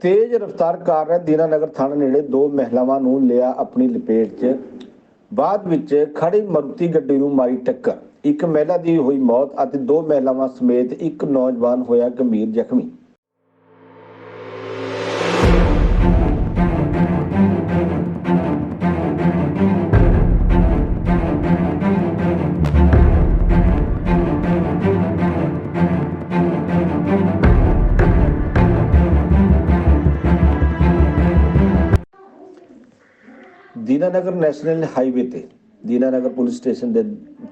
ਤੇਜ਼ ਰਫ਼ਤਾਰ ਕਾਰ ਨੇ ਦੀਨਾਨਗਰ ਥਾਣਾ ਨੇੜੇ ਦੋ ਮਹਿਲਾਵਾਂ ਨੂੰ ਲਿਆ ਆਪਣੀ ਲਪੇਟ 'ਚ। ਬਾਅਦ ਵਿੱਚ ਖੜੀ ਮਰੂਤੀ ਗੱਡੀ ਨੂੰ ਮਾਰੀ ਟੱਕਰ। ਇੱਕ ਮਹਿਲਾ ਦੀ ਹੋਈ ਮੌਤ ਅਤੇ ਦੋ ਮਹਿਲਾਵਾਂ ਸਮੇਤ ਇੱਕ ਨੌਜਵਾਨ ਹੋਇਆ ਗੰਭੀਰ ਜ਼ਖਮੀ। ਦੀਨਾਨਗਰ ਨੈਸ਼ਨਲ ਹਾਈਵੇ ਤੇ, ਦੀਨਾਨਗਰ ਪੁਲਿਸ ਸਟੇਸ਼ਨ ਦੇ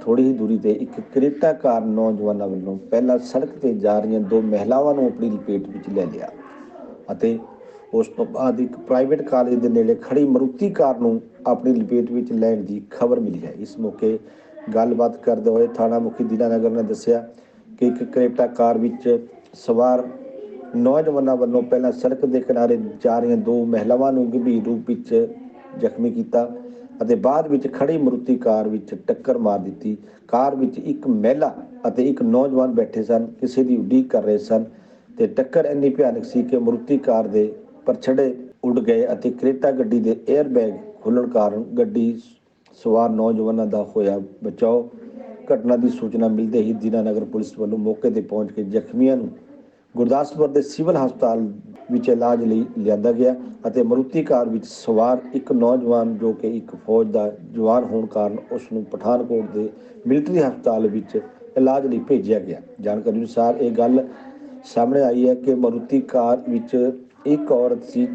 ਥੋੜੀ ਹੀ ਦੂਰੀ ਤੇ ਇੱਕ ਕਰੇਟਾ ਕਾਰ ਨੌਜਵਾਨਾਂ ਵੱਲੋਂ ਪਹਿਲਾਂ ਸੜਕ ਤੇ ਜਾ ਰਹੀਆਂ ਦੋ ਮਹਿਲਾਵਾਂ ਨੂੰ ਆਪਣੀ ਲਪੇਟ ਵਿੱਚ ਲੈ ਲਿਆ ਅਤੇ ਉਸ ਤੋਂ ਬਾਅਦ ਇੱਕ ਪ੍ਰਾਈਵੇਟ ਕਾਲਜ ਦੇ ਨੇੜੇ ਖੜੀ ਮਰੂਤੀ ਕਾਰ ਨੂੰ ਆਪਣੀ ਲਪੇਟ ਵਿੱਚ ਲੈਣ ਦੀ ਖਬਰ ਮਿਲੀ ਹੈ। ਇਸ ਮੌਕੇ ਗੱਲਬਾਤ ਕਰਦੇ ਹੋਏ ਥਾਣਾ ਮੁਖੀ ਦੀਨਾਨਗਰ ਨੇ ਦੱਸਿਆ ਕਿ ਇੱਕ ਕਰੇਟਾ ਕਾਰ ਵਿੱਚ ਸਵਾਰ ਨੌਜਵਾਨਾਂ ਵੱਲੋਂ ਪਹਿਲਾਂ ਸੜਕ ਦੇ ਕਿਨਾਰੇ ਜਾ ਰਹੀਆਂ ਦੋ ਮਹਿਲਾਵਾਂ ਨੂੰ ਗੰਭੀਰ ਰੂਪ ਵਿੱਚ ਜ਼ਖਮੀ ਕੀਤਾ ਅਤੇ ਬਾਅਦ ਵਿੱਚ ਖੜੀ ਮਰੂਤੀ ਕਾਰ ਵਿੱਚ ਟੱਕਰ ਮਾਰ ਦਿੱਤੀ। ਕਾਰ ਵਿੱਚ ਇੱਕ ਮਹਿਲਾ ਅਤੇ ਇੱਕ ਨੌਜਵਾਨ ਬੈਠੇ ਸਨ, ਕਿਸੇ ਦੀ ਉਡੀਕ ਕਰ ਰਹੇ ਸਨ ਤੇ ਟੱਕਰ ਇੰਨੀ ਭਿਆਨਕ ਸੀ ਕਿ ਮਰੂਤੀ ਕਾਰ ਦੇ ਪਰਛੜੇ ਉੱਡ ਗਏ ਅਤੇ ਕਰੇਟਾ ਗੱਡੀ ਦੇ 에ਅਰਬੈਗ ਖੁੱਲਣ ਕਾਰਨ ਗੱਡੀ ਸਵਾਰ ਨੌਜਵਾਨਾਂ ਦਾ ਹੋਇਆ ਬਚਾਓ। ਘਟਨਾ ਦੀ ਸੂਚਨਾ ਮਿਲਦੇ ਹੀ ਦੀਨਾਨਗਰ ਪੁਲਿਸ ਵੱਲੋਂ ਮੌਕੇ ਤੇ ਪਹੁੰਚ ਕੇ ਜ਼ਖਮੀਆਂ ਨੂੰ ਗੁਰਦਾਸਪੁਰ ਦੇ ਸਿਵਲ ਹਸਪਤਾਲ ਵਿੱਚ ਇਲਾਜ ਲਈ ਲਿਆਂਦਾ ਗਿਆ ਅਤੇ ਮਰੂਤੀ ਕਾਰ ਵਿੱਚ ਸਵਾਰ ਇੱਕ ਨੌਜਵਾਨ ਜੋ ਕਿ ਇੱਕ ਫੌਜ ਦਾ ਜਵਾਨ ਹੋਣ ਕਾਰਨ ਉਸ ਨੂੰ ਪਠਾਨਕੋਟ ਦੇ ਮਿਲਟਰੀ ਹਸਪਤਾਲ ਵਿੱਚ ਇਲਾਜ ਲਈ ਭੇਜਿਆ ਗਿਆ। ਜਾਣਕਾਰੀ ਅਨੁਸਾਰ ਇਹ ਗੱਲ ਸਾਹਮਣੇ ਆਈ ਹੈ ਕਿ ਮਰੂਤੀ ਕਾਰ ਵਿੱਚ ਇੱਕ ਔਰਤ ਸੀ।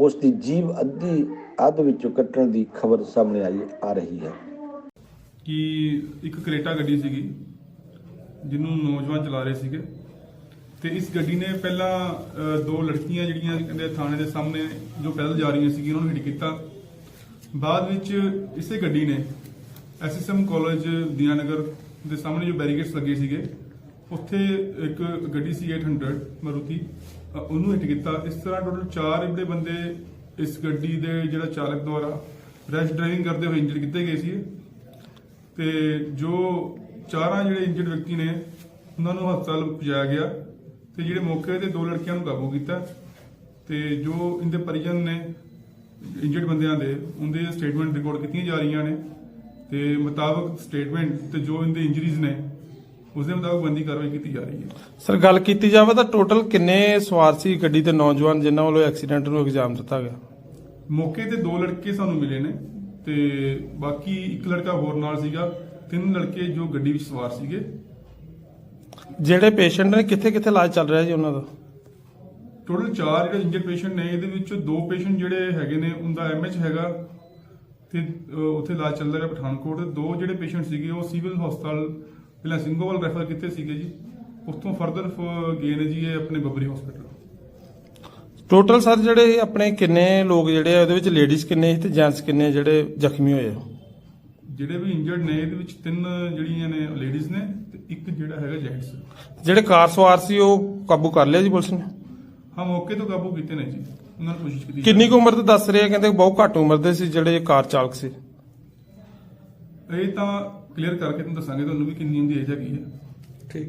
ਉਸ ਦੀ ਜੀਵ ਅੱਧੀ ਅੱਧ ਵਿੱਚੋਂ ਕੱਟਣ ਦੀ ਖਬਰ ਸਾਹਮਣੇ ਆਈ, ਆ ਰਹੀ ਹੈ। ਕਿ ਇੱਕ ਕਰੇਟਾ ਗੱਡੀ ਸੀਗੀ, ਜਿਹਨੂੰ ਨੌਜਵਾਨ ਚਲਾ ਰਹੇ ਸੀਗੇ। ਤੇ ਇਸ ਗੱਡੀ ਨੇ ਪਹਿਲਾਂ ਅ, ਦੋ ਲੜਕੀਆਂ ਜਿਹੜੀਆਂ ਕਹਿੰਦੇ ਥਾਣੇ ਦੇ ਸਾਹਮਣੇ ਜੋ ਪੈਦਲ ਜਾ ਰਹੀਆਂ ਸੀ ਉਹਨਾਂ ਨੂੰ ਹਿੱਟ ਕੀਤਾ। ਬਾਅਦ ਵਿੱਚ ਇਸੇ ਗੱਡੀ ਨੇ ਐਸਐਸਐਮ ਕਾਲਜ ਦੀਨਾਨਗਰ ਦੇ ਸਾਹਮਣੇ ਜੋ ਬੈਰੀਕੇਡਸ ਲੱਗੇ ਸੀਗੇ ਉੱਥੇ ਇੱਕ ਗੱਡੀ ਸੀ 800 ਮਾਰੂਤੀ ਅ, ਉਹਨੂੰ ਹਿੱਟ ਕੀਤਾ। ਇਸ ਤਰ੍ਹਾਂ ਟੋਟਲ 4 ਜਿਹੜੇ ਬੰਦੇ ਇਸ ਗੱਡੀ ਦੇ ਜਿਹੜਾ ਚਾਲਕ ਦੁਆਰਾ ਰੈਸ਼ ਡਰਾਈਵਿੰਗ ਕਰਦੇ ਹੋਏ ਇੰਜਰ ਕੀਤੇ ਗਏ ਸੀ ਤੇ ਜੋ ਚਾਰਾਂ ਜਿਹੜੇ ਇੰਜਰਡ ਵਿਅਕਤੀ ਨੇ ਉਹਨਾਂ ਨੂੰ ਹਸਪਤਾਲ ਪਹੁੰਚਾਇਆ ਗਿਆ। ਤੇ ਜਿਹੜੇ ਮੌਕੇ ਤੇ ਦੋ ਲੜਕੀਆਂ ਨੂੰ ਕਾਬੂ ਕੀਤਾ ਤੇ ਜੋ ਇਹਦੇ ਪਰਿਜਨ ਨੇ ਇੰਜਰਡ ਬੰਦਿਆਂ ਦੇ ਉਹਦੇ ਸਟੇਟਮੈਂਟ ਰਿਕਾਰਡ ਕੀਤੀਆਂ ਜਾ ਰਹੀਆਂ ਨੇ ਤੇ ਮੁਤਾਬਕ ਸਟੇਟਮੈਂਟ ਤੇ ਜੋ ਇਹਦੇ ਇੰਜਰੀਜ਼ ਨੇ ਉਸ ਦੇ ਮੁਤਾਬਕ ਬੰਦੀ ਕਾਰਵਾਈ ਕੀਤੀ ਜਾ ਰਹੀ ਹੈ। ਸਰ ਗੱਲ ਕੀਤੀ ਜਾਵੇ ਤਾਂ ਟੋਟਲ ਕਿੰਨੇ ਸਵਾਰ ਸੀ ਗੱਡੀ ਤੇ ਨੌਜਵਾਨ ਜਿਨ੍ਹਾਂ ਵੱਲੋਂ ਐਕਸੀਡੈਂਟ ਨੂੰ ਇਲਜ਼ਾਮ ਦਿੱਤਾ ਗਿਆ? ਮੌਕੇ ਤੇ ਦੋ ਲੜਕੇ ਸਾਨੂੰ ਮਿਲੇ ਨੇ ਤੇ ਬਾਕੀ ਇੱਕ ਲੜਕਾ ਹੋਰ ਨਾਲ ਸੀਗਾ ਤਿੰਨ ਲੜਕੇ ਜੋ ਗੱਡੀ ਵਿੱਚ ਸਵਾਰ ਸੀਗੇ। ਜਿਹੜੇ ਪੇਸ਼ੈਂਟ ਨੇ ਕਿੱਥੇ ਕਿੱਥੇ ਇਲਾਜ ਚੱਲ ਰਿਹਾ ਜੀ ਉਹਨਾਂ ਦਾ? ਟੋਟਲ 4 ਜਿਹੜੇ ਇੰਜਰਡ ਪੇਸ਼ੈਂਟ ਨੇ ਇਹਦੇ ਵਿੱਚੋਂ ਦੋ ਪੇਸ਼ੈਂਟ ਜਿਹੜੇ ਹੈਗੇ ਨੇ ਉਹਦਾ ਐਮਐਚ ਹੈਗਾ ਤੇ ਅਹ, ਉੱਥੇ ਇਲਾਜ ਚੱਲ ਰਿਹਾ ਪਠਾਨਕੋਟ। ਦੋ ਜਿਹੜੇ ਪੇਸ਼ੈਂਟ ਸੀਗੇ ਉਹ ਸਿਵਲ ਹਸਪਤਾਲ ਪਹਿਲਾਂ ਸਿੰਘੋਵਾਲ ਰੈਫਰ ਕੀਤੇ ਸੀਗੇ ਜੀ। ਉੱਥੋਂ ਫਰਦਰ ਗਏ ਨੇ ਜੀ ਇਹ ਆਪਣੇ ਬੱਬਰੀ ਹਸਪੀਟਲ ਟੋਟਲ ਸਰ ਜਿਹੜੇ ਆਪਣੇ ਕਿੰਨੇ ਲੋਕ ਜਿਹੜੇ ਆ ਉਹਦੇ ਵਿੱਚ ਲੇਡੀਜ਼ ਕਿੰਨੇ ਸੀ ਤੇ ਜੈਂਟਸ ਕਿੰਨੇ ਜਿਹੜੇ ਜ਼ਖਮੀ ਹੋਏ ਆ? ਜਿਹੜੇ ਵੀ ਇੰਜਰਡ ਨੇ ਇਹਦੇ ਵਿੱਚ ਤਿੰਨ ਜਿਹੜੀਆਂ ਨੇ ਲੇਡੀਜ਼ ਨੇ ਤੇ ਇੱਕ ਜਿਹੜਾ ਹੈਗਾ ਜੈਂਟਸ ਜਿਹੜੇ ਕਾਰ ਸਵਾਰ ਸੀ ਉਹ ਕਾਬੂ ਕਰ ਲਿਆ ਜੀ ਪੁਲਿਸ ਨੇ? ਹਾਂ ਮੌਕੇ ਤੋਂ ਕਾਬੂ ਕੀਤੇ ਨੇ ਜੀ। ਉਹਨਾਂ ਨੂੰ ਕੋਸ਼ਿਸ਼ ਕੀਤੀ। ਕਿੰਨੀ ਕੁ ਉਮਰ ਦੇ ਦੱਸ ਰਹੇ ਆ? ਕਹਿੰਦੇ ਬਹੁਤ ਘੱਟ ਉਮਰ ਦੇ ਸੀ ਜਿਹੜੇ ਕਾਰ ਚਾਲਕ ਸੀ। ਇਹ ਤਾਂ ਕਲੀਅਰ ਕਰਕੇ ਤੁਹਾਨੂੰ ਦੱਸਾਂਗੇ ਤੁਹਾਨੂੰ ਵੀ ਕਿੰਨੀ ਹੁੰਦੀ ਏਜ ਹੈਗੀ ਹੈ। ਠੀਕ।